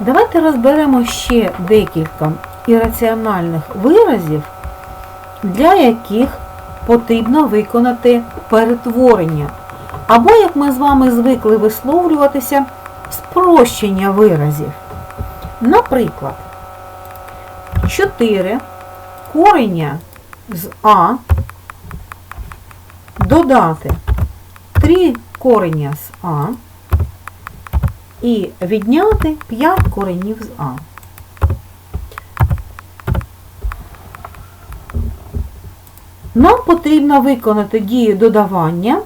Давайте розберемо ще декілька ірраціональних виразів, для яких потрібно виконати перетворення. Або, як ми з вами звикли висловлюватися, спрощення виразів. Наприклад, 4 корення з А додати 3 корення з А і відняти 5 коренів з А. Нам потрібно виконати дію додавання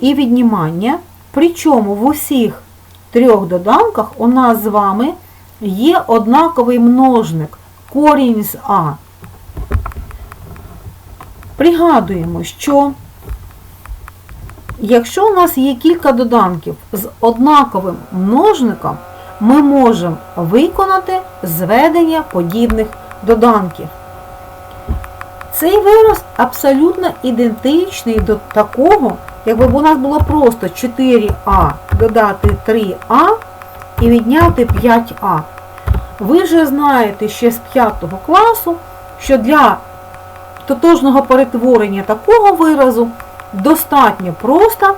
і віднімання, причому в усіх трьох доданках у нас з вами є однаковий множник корінь з А. Пригадуємо, що якщо у нас є кілька доданків з однаковим множником, ми можемо виконати зведення подібних доданків. Цей вираз абсолютно ідентичний до такого, якби у нас було просто 4а додати 3а і відняти 5а. Ви вже знаєте ще з 5 класу, що для тотожного перетворення такого виразу достатньо просто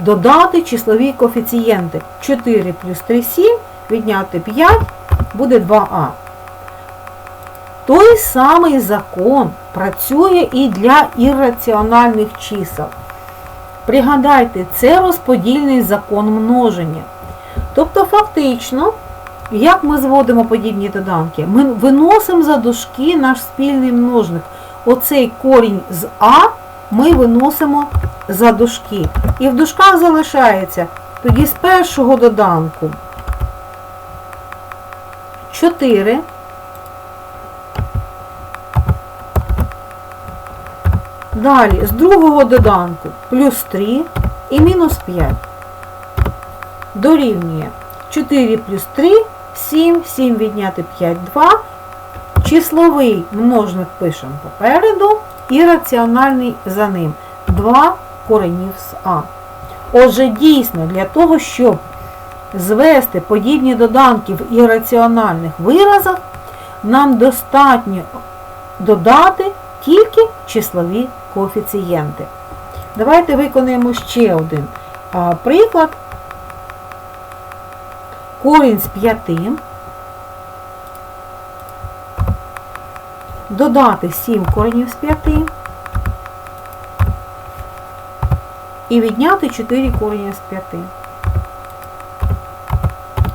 додати числові коефіцієнти. 4 плюс 3 7, відняти 5 буде 2а. Той самий закон працює і для ірраціональних чисел. Пригадайте, це розподільний закон множення. Тобто, фактично, як ми зводимо подібні доданки? Ми виносимо за дужки наш спільний множник. Оцей корінь з А ми виносимо за дужки. І в дужках залишається тоді з першого доданку 4. Далі з другого доданку плюс 3 і мінус 5. Дорівнює 4 плюс 3, 7, 7 відняти 5, 2. Числовий множник пишемо попереду і раціональний за ним. 2 коренів з А. Отже, дійсно, для того, щоб звести подібні доданки в ірраціональних виразах, нам достатньо додати тільки числові коефіцієнти. Давайте виконаємо ще один приклад. Корінь з 5. Додати 7 коренів з 5 і відняти 4 корення з 5.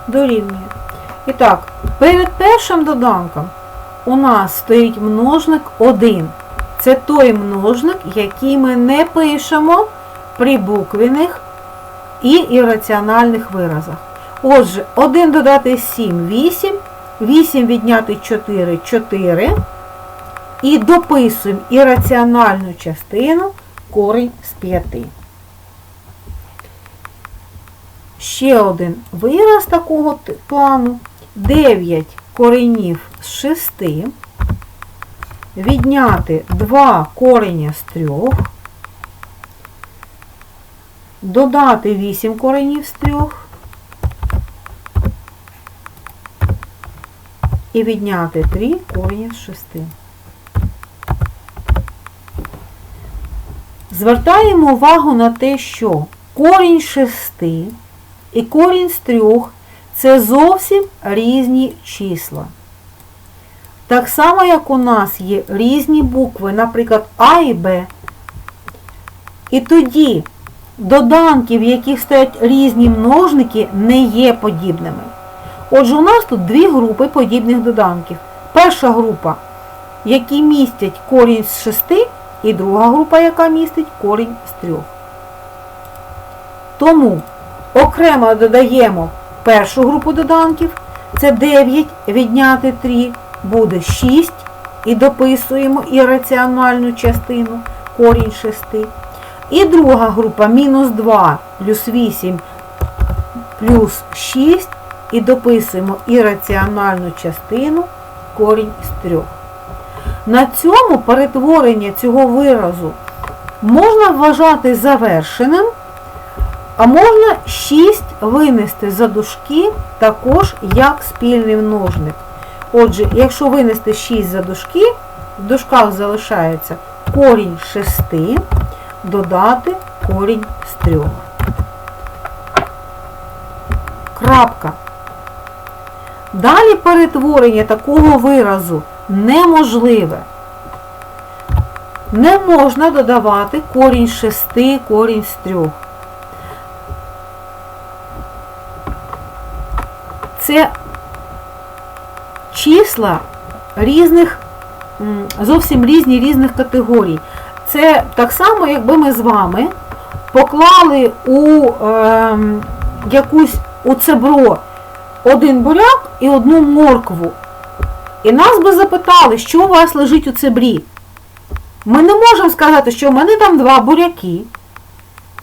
Дорівнює. І так, перед першим доданком у нас стоїть множник 1. Це той множник, який ми не пишемо при буквених і ірраціональних виразах. Отже, 1 додати 7 8, 8 відняти 4 4. І дописуємо ірраціональну частину корінь з 5. Ще один вираз такого плану. 9 коренів з 6. Відняти 2 кореня з 3. Додати 8 коренів з 3. І відняти 3 корені з 6. Звертаємо увагу на те, що корінь 6 і корінь з 3 це зовсім різні числа. Так само, як у нас є різні букви, наприклад, А і Б. І тоді доданки, в яких стоять різні множники, не є подібними. Отже, у нас тут дві групи подібних доданків. Перша група, які містять корінь з 6, і друга група, яка містить корінь з 3. Тому окремо додаємо першу групу доданків, це 9 відняти 3, буде 6, і дописуємо ірраціональну частину корінь 6. І друга група мінус 2 плюс 8 плюс 6, і дописуємо ірраціональну частину корінь з 3. На цьому перетворення цього виразу можна вважати завершеним, А можна 6 винести за дужки також як спільний множник. Отже, якщо винести 6 за дужки, в дужках залишається корінь 6, додати корінь з 3. Крапка. Далі перетворення такого виразу неможливе. Не можна додавати корінь з 6, корінь з 3. Це числа різних, зовсім різні різних категорій. Це так само, якби ми з вами поклали у ем, якусь у цебро один буряк і одну моркву. І нас би запитали, що у вас лежить у цебрі. Ми не можемо сказати, що в мене там два буряки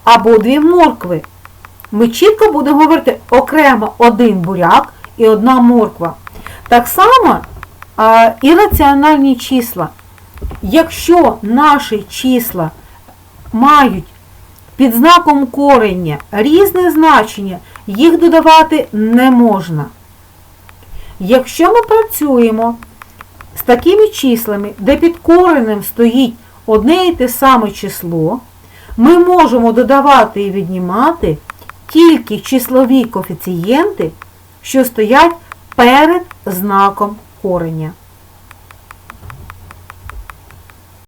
або дві моркви. Ми чітко будемо говорити окремо один буряк і одна морква. Так само а, і раціональні числа. Якщо наші числа мають під знаком корення різне значення, їх додавати не можна. Якщо ми працюємо з такими числами, де під коренем стоїть одне і те саме число, ми можемо додавати і віднімати тільки числові коефіцієнти, що стоять перед знаком кореня.